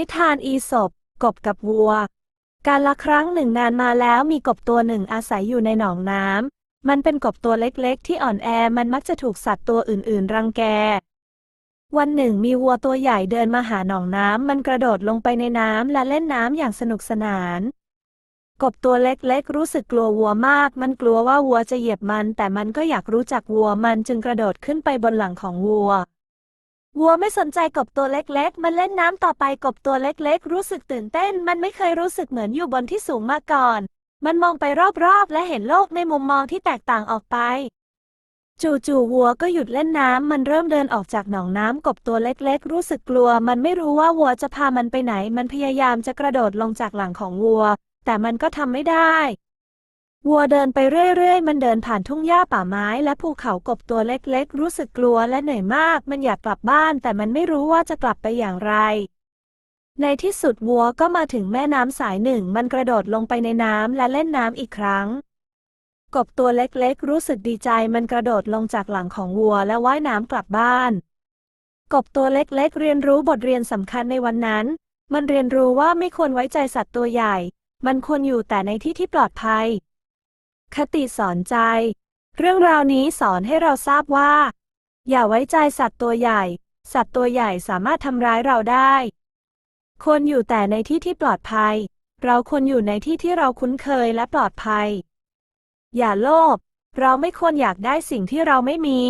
นิทานอีสปกบกับวัว การละครั้งหนึ่งนานมาแล้วมีกบตัวหนึ่งอาศัยอยู่ในหนองน้ำ มันเป็นกบตัวเล็กๆ ที่อ่อนแอมันมักจะถูกสัตว์ตัวอื่นๆ รังแก วันหนึ่งมีวัวตัวใหญ่เดินมาหาหนองน้ำ มันกระโดดลงไปในน้ำและเล่นน้ำอย่างสนุกสนาน กบตัวเล็กๆ รู้สึกกลัววัวมาก มันกลัวว่าวัวจะเหยียบมัน แต่มันก็อยากรู้จักวัว มันจึงกระโดดขึ้นไปบนหลังของวัว วัวไม่สนใจกบตัวเล็กๆ มันเล่นน้ำต่อไปกบตัวเล็กๆ รู้สึกตื่นเต้น มันไม่เคยรู้สึกเหมือนอยู่บนที่สูงมาก่อน มันมองไปรอบๆ และเห็นโลกในมุมมองที่แตกต่างออกไป จู่ๆวัวก็หยุดเล่นน้ำ มันเริ่มเดินออกจากหนองน้ำกบตัวเล็กๆ รู้สึกกลัว มันไม่รู้ว่าวัวจะพามันไปไหน มันพยายามจะกระโดดลงจากหลังของวัว แต่มันก็ทำไม่ได้ วัวเดินไปเรื่อยๆ มันเดินผ่านทุ่งหญ้าป่าไม้และภูเขากบตัวเล็กๆ รู้สึกกลัวและเหนื่อยมาก มันอยากกลับบ้าน แต่มันไม่รู้ว่าจะกลับไปอย่างไร ในที่สุดวัวก็มาถึงแม่น้ำสายหนึ่ง มันกระโดดลงไปในน้ำและเล่นน้ำอีกครั้ง กบตัวเล็กๆ รู้สึกดีใจ มันกระโดดลงจากหลังของวัวและว่ายน้ำกลับบ้าน กบตัวเล็กๆ เรียนรู้บทเรียนสำคัญในวันนั้น มันเรียนรู้ว่าไม่ควรไว้ใจสัตว์ตัวใหญ่ มันควรอยู่แต่ในที่ที่ปลอดภัย คติสอนใจ เรื่องราวนี้สอนให้เราทราบว่า อย่าไว้ใจสัตว์ตัวใหญ่ สัตว์ตัวใหญ่สามารถทำร้ายเราได้ ควรอยู่แต่ในที่ที่ปลอดภัย เราควรอยู่ในที่ที่เราคุ้นเคยและปลอดภัย อย่าโลภ เราไม่ควรอยากได้สิ่งที่เราไม่มี